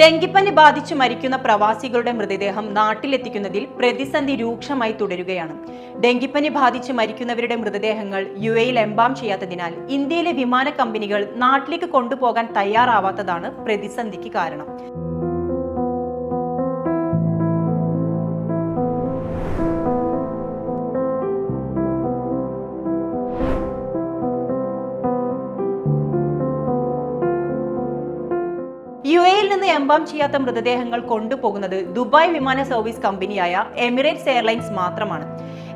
ഡെങ്കിപ്പനി ബാധിച്ചു മരിക്കുന്ന പ്രവാസികളുടെ മൃതദേഹം നാട്ടിലെത്തിക്കുന്നതിൽ പ്രതിസന്ധി രൂക്ഷമായി തുടരുകയാണ്. ഡെങ്കിപ്പനി ബാധിച്ച് മരിക്കുന്നവരുടെ മൃതദേഹങ്ങൾ യു എയിൽ എംബാം ചെയ്യാത്തതിനാൽ ഇന്ത്യയിലെ വിമാന കമ്പനികൾ നാട്ടിലേക്ക് കൊണ്ടുപോകാൻ തയ്യാറാവാത്തതാണ് പ്രതിസന്ധിക്ക് കാരണം. യു എയിൽ നിന്ന് എംബാം ചെയ്യാത്ത മൃതദേഹങ്ങൾ കൊണ്ടുപോകുന്നത് ദുബായ് വിമാന സർവീസ് കമ്പനിയായ എമിറേറ്റ്സ് എയർലൈൻസ് മാത്രമാണ്.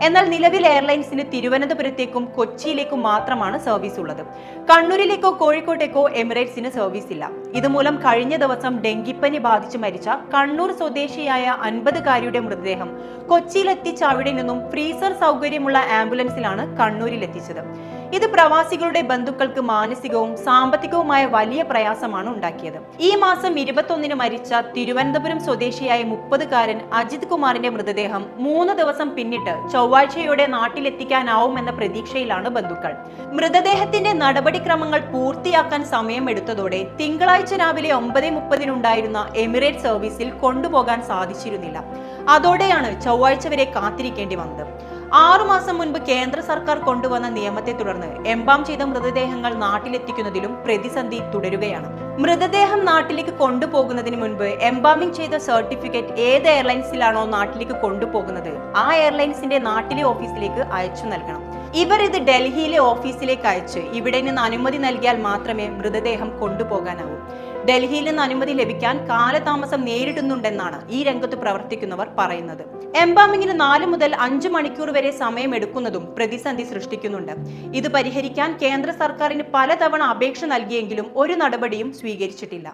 എന്നാൽ നിലവിൽ എയർലൈൻസിന് തിരുവനന്തപുരത്തേക്കും കൊച്ചിയിലേക്കും മാത്രമാണ് സർവീസ് ഉള്ളത്. കണ്ണൂരിലേക്കോ കോഴിക്കോട്ടേക്കോ എമിറേറ്റ്സിന് സർവീസ് ഇല്ല. ഇതുമൂലം കഴിഞ്ഞ ദിവസം ഡെങ്കിപ്പനി ബാധിച്ച് മരിച്ച കണ്ണൂർ സ്വദേശിയായ അൻപതുകാരിയുടെ മൃതദേഹം കൊച്ചിയിലെത്തിച്ച് അവിടെ നിന്നും ഫ്രീസർ സൗകര്യമുള്ള ആംബുലൻസിലാണ് കണ്ണൂരിൽ എത്തിച്ചത് ഇത് പ്രവാസികളുടെ ബന്ധുക്കൾക്ക് മാനസികവും സാമ്പത്തികവുമായ വലിയ പ്രയാസമാണ് ഉണ്ടാക്കിയത്. ഈ മാസം ഇരുപത്തൊന്നിന് മരിച്ച തിരുവനന്തപുരം സ്വദേശിയായ മുപ്പതുകാരൻ അജിത് കുമാറിന്റെ മൃതദേഹം മൂന്ന് ദിവസം പിന്നിട്ട് ചൊവ്വാഴ്ചയോടെ നാട്ടിലെത്തിക്കാനാവുമെന്ന പ്രതീക്ഷയിലാണ് ബന്ധുക്കൾ. മൃതദേഹത്തിന്റെ നടപടിക്രമങ്ങൾ പൂർത്തിയാക്കാൻ സമയമെടുത്തതോടെ തിങ്കളാഴ്ച രാവിലെ ഒമ്പത് മുപ്പതിനുണ്ടായിരുന്ന എമിറേറ്റ് സർവീസിൽ കൊണ്ടുപോകാൻ സാധിച്ചിരുന്നില്ല. അതോടെയാണ് ചൊവ്വാഴ്ച വരെ കാത്തിരിക്കേണ്ടി വന്നത്. ആറുമാസം മുൻപ് കേന്ദ്ര സർക്കാർ കൊണ്ടുവന്ന നിയമത്തെ തുടർന്ന് എംബാം ചെയ്ത മൃതദേഹങ്ങൾ നാട്ടിലെത്തിക്കുന്നതിലും പ്രതിസന്ധി തുടരുകയാണ്. മൃതദേഹം നാട്ടിലേക്ക് കൊണ്ടുപോകുന്നതിന് മുൻപ് എംബാമിംഗ് ചെയ്ത സർട്ടിഫിക്കറ്റ് ഏത് എയർലൈൻസിലാണോ നാട്ടിലേക്ക് കൊണ്ടുപോകുന്നത്? ആ എയർലൈൻസിന്റെ നാട്ടിലെ ഓഫീസിലേക്ക് അയച്ചു നൽകണം. ഇവർ ഇത് ഡൽഹിയിലെ ഓഫീസിലേക്ക് അയച്ച് ഇവിടെ നിന്ന് അനുമതി നൽകിയാൽ മാത്രമേ മൃതദേഹം കൊണ്ടുപോകാനാവൂ. ഡൽഹിയിൽ നിന്ന് അനുമതി ലഭിക്കാൻ കാലതാമസം നേരിടുന്നുണ്ടെന്നാണ് ഈ രംഗത്ത് പ്രവർത്തിക്കുന്നവർ പറയുന്നത്. എംബാമിങ്ങിന് നാല് മുതൽ അഞ്ച് മണിക്കൂർ വരെ സമയമെടുക്കുന്നതും പ്രതിസന്ധി സൃഷ്ടിക്കുന്നുണ്ട്. ഇത് പരിഹരിക്കാൻ കേന്ദ്ര സർക്കാരിന് പലതവണ അപേക്ഷ നൽകിയെങ്കിലും ഒരു നടപടിയും സ്വീകരിച്ചിട്ടില്ല.